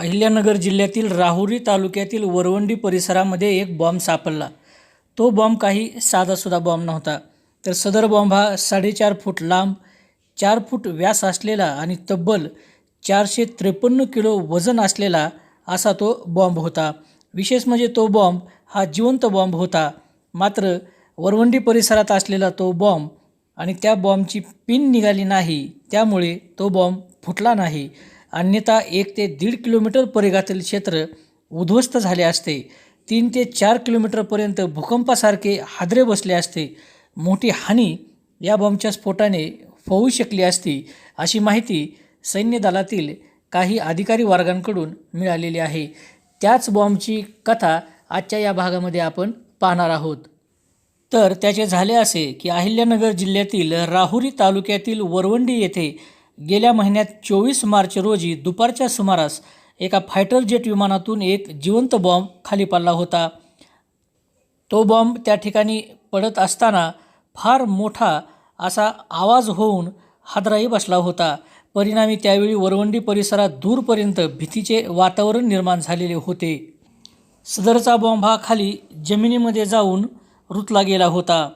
अहिल्यानगर जिल्ह्यातील राहुरी तालुक्यातील वरवंडी परिसरामध्ये एक बॉम्ब सापडला. तो बॉम्ब काही साधासुद्धा बॉम्ब नव्हता. तर सदर बॉम्ब हा साडेचार फूट लांब चार फूट व्यास असलेला आणि तब्बल चारशे त्रेपन्न किलो वजन असलेला असा तो बॉम्ब होता. विशेष म्हणजे तो बॉम्ब हा जिवंत बॉम्ब होता. मात्र वरवंडी परिसरात असलेला तो बॉम्ब आणि त्या बॉम्बची पिन निघाली नाही. त्यामुळे तो बॉम्ब फुटला नाही. अन्यथा एक ते दीड किलोमीटर परिघातील क्षेत्र उद्ध्वस्त झाले असते. तीन ते चार किलोमीटरपर्यंत भूकंपासारखे हादरे बसले असते. मोठी हानी या बॉम्बच्या स्फोटाने होऊ शकली असती अशी माहिती सैन्य दलातील काही अधिकारी वर्गांकडून मिळालेली आहे. त्याच बॉम्बची कथा आजच्या या भागामध्ये आपण पाहणार आहोत. तर त्याचे झाले असे की अहिल्यानगर जिल्ह्यातील राहुरी तालुक्यातील वरवंडी येथे गेल्या महिन्यात चोवीस मार्च रोजी दुपारच्या सुमारास एका फायटर जेट विमानातून एक जिवंत बॉम्ब खाली पडला होता. तो बॉम्ब त्या ठिकाणी पडत असताना फार मोठा असा आवाज होऊन हादराही बसला होता. परिणामी त्यावेळी वरवंडी परिसरात दूरपर्यंत भीतीचे वातावरण निर्माण झालेले होते. सदरचा बॉम्ब हा खाली जमिनीमध्ये जाऊन रुतला गेला होता.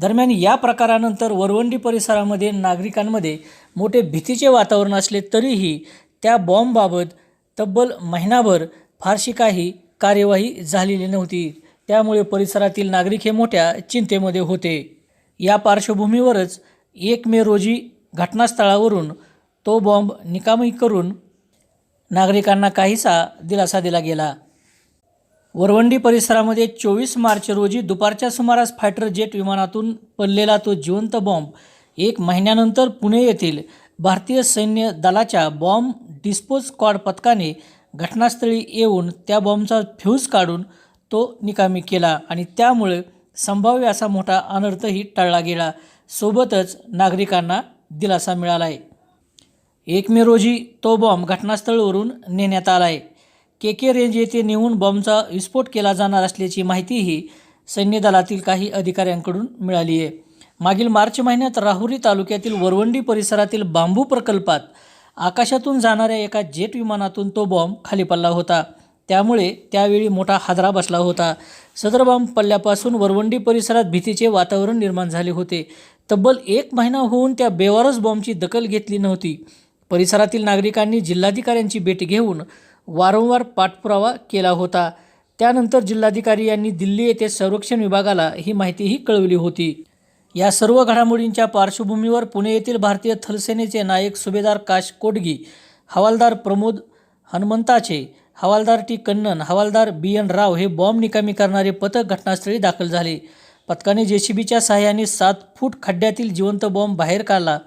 दरम्यान या प्रकारानंतर वरवंडी परिसरामध्ये नागरिकांमध्ये मोठे भीतीचे वातावरण असले तरीही त्या बॉम्बबाबत तब्बल महिनाभर फारशी काही कार्यवाही झालेली नव्हती. त्यामुळे परिसरातील नागरिक हे मोठ्या चिंतेमध्ये होते. या पार्श्वभूमीवरच एक मे रोजी घटनास्थळावरून तो बॉम्ब निकामी करून नागरिकांना काहीसा दिलासा दिला गेला. वरवंडी परिसरामध्ये चोवीस मार्च रोजी दुपारच्या सुमारास फायटर जेट विमानातून पडलेला तो जिवंत बॉम्ब एक महिन्यानंतर पुणे येथील भारतीय सैन्य दलाच्या बॉम्ब डिस्पोज स्क्वॉड पथकाने घटनास्थळी येऊन त्या बॉम्बचा फ्यूज काढून तो निकामी केला आणि त्यामुळे संभाव्य असा मोठा अनर्थही टळला गेला. सोबतच नागरिकांना दिलासा मिळाला आहे एक मे रोजी तो बॉम्ब घटनास्थळावरून नेण्यात आला आहे के के रेंज येथे नेऊन बॉम्बचा विस्फोट केला जाणार असल्याची माहितीही सैन्य दलातील काही अधिकाऱ्यांकडून मिळाली आहे. मागील मार्च महिन्यात राहुरी तालुक्यातील वरवंडी परिसरातील बांबू प्रकल्पात आकाशातून जाणाऱ्या एका जेट विमानातून तो बॉम्ब खाली पडला होता. त्यामुळे त्यावेळी मोठा हादरा बसला होता. सदर बॉम्ब पडल्यापासून वरवंडी परिसरात भीतीचे वातावरण निर्माण झाले होते. तब्बल एक महिना होऊन त्या बेवारस बॉम्बची दखल घेतली नव्हती. परिसरातील नागरिकांनी जिल्हाधिकाऱ्यांची भेट घेऊन वारंवार पाठपुरावा केला होता. त्यानंतर जिल्हाधिकारी यांनी दिल्ली येथे संरक्षण विभागाला ही माहितीही कळवली होती. या सर्व घडामोडींच्या पार्श्वभूमीवर पुणे येथील भारतीय थलसेनेचे नायक सुभेदार काश कोटगी हवालदार प्रमोद हनुमंताचे हवालदार टी कन्नन हवालदार बी एन राव हे बॉम्ब निकामी करणारे पथक घटनास्थळी दाखल झाले. पथकाने जेसीबीच्या सहाय्याने सात फूट खड्ड्यातील जिवंत बॉम्ब बाहेर काढला.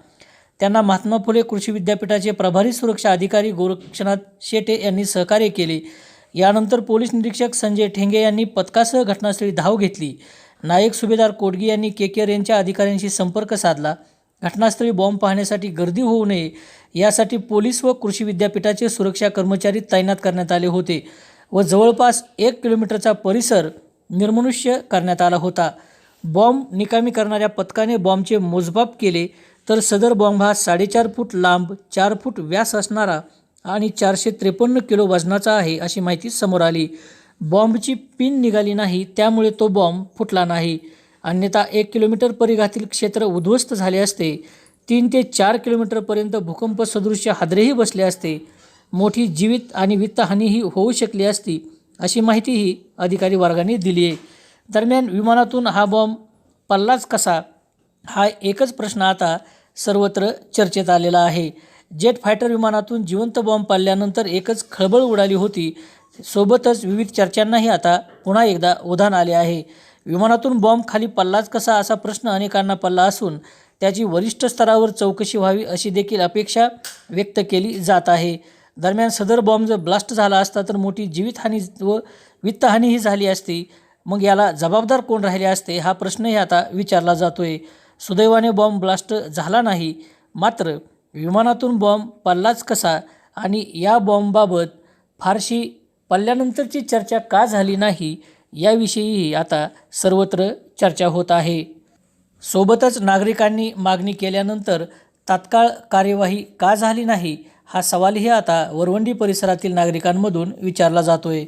त्यांना महात्मा फुले कृषी विद्यापीठाचे प्रभारी सुरक्षा अधिकारी गोरक्षनाथ शेटे यांनी सहकार्य केले. यानंतर पोलीस निरीक्षक संजय ठेंगे यांनी पथकासह घटनास्थळी धाव घेतली. नायक सुभेदार कोडगी यांनी के के रेंजच्या अधिकाऱ्यांशी संपर्क साधला. घटनास्थळी बॉम्ब पाहण्यासाठी गर्दी होऊ नये यासाठी पोलीस व कृषी विद्यापीठाचे सुरक्षा कर्मचारी तैनात करण्यात आले होते व जवळपास एक किलोमीटरचा परिसर निर्मनुष्य करण्यात आला होता. बॉम्ब निकामी करणाऱ्या पथकाने बॉम्बचे मोजमाप केले तर सदर बॉम्ब हा साडेचार फूट लांब चार फूट व्यास असणारा आणि चारशे त्रेपन्न किलो वजनाचा आहे अशी माहिती समोर आली. बॉम्बची पिन निघाली नाही त्यामुळे तो बॉम्ब फुटला नाही. अन्यथा एक किलोमीटर परिघातील क्षेत्र उद्ध्वस्त झाले असते. तीन ते चार किलोमीटरपर्यंत भूकंप सदृश्य हादरेही बसले असते. मोठी जीवित आणि वित्तहानीही होऊ शकली असती अशी माहितीही अधिकारी वर्गाने दिली आहे दरम्यान विमानातून हा बॉम्ब पल्लाच कसा हा एकच प्रश्न आता सर्वत्र चर्चेत आलेला आहे. जेट फायटर विमानातून जिवंत बॉम्ब पाडल्यानंतर एकच खळबळ उडाली होती. सोबतच विविध चर्चांनाही आता पुन्हा एकदा उधाण आले आहे. विमानातून बॉम्ब खाली पडलाच कसा असा प्रश्न अनेकांना पडला असून त्याची वरिष्ठ स्तरावर चौकशी व्हावी अशी देखील अपेक्षा व्यक्त केली जात आहे. दरम्यान सदर बॉम्ब जर ब्लास्ट झाला असता तर मोठी जीवितहानी व वित्तहानीही झाली असती. मग याला जबाबदार कोण राहिले असते हा प्रश्नही आता विचारला जातो आहे सुदैवाने बॉम्ब ब्लास्ट झाला नाही मात्र विमानातून बॉम्ब पडलाच कसा आणि या बॉम्बबाबत फारशी पडल्यानंतरची चर्चा का झाली नाही याविषयीही आता सर्वत्र चर्चा होत आहे. सोबतच नागरिकांनी मागणी केल्यानंतर तात्काळ कार्यवाही का झाली नाही हा सवालही आता वरवंडी परिसरातील नागरिकांमधून विचारला जातोय.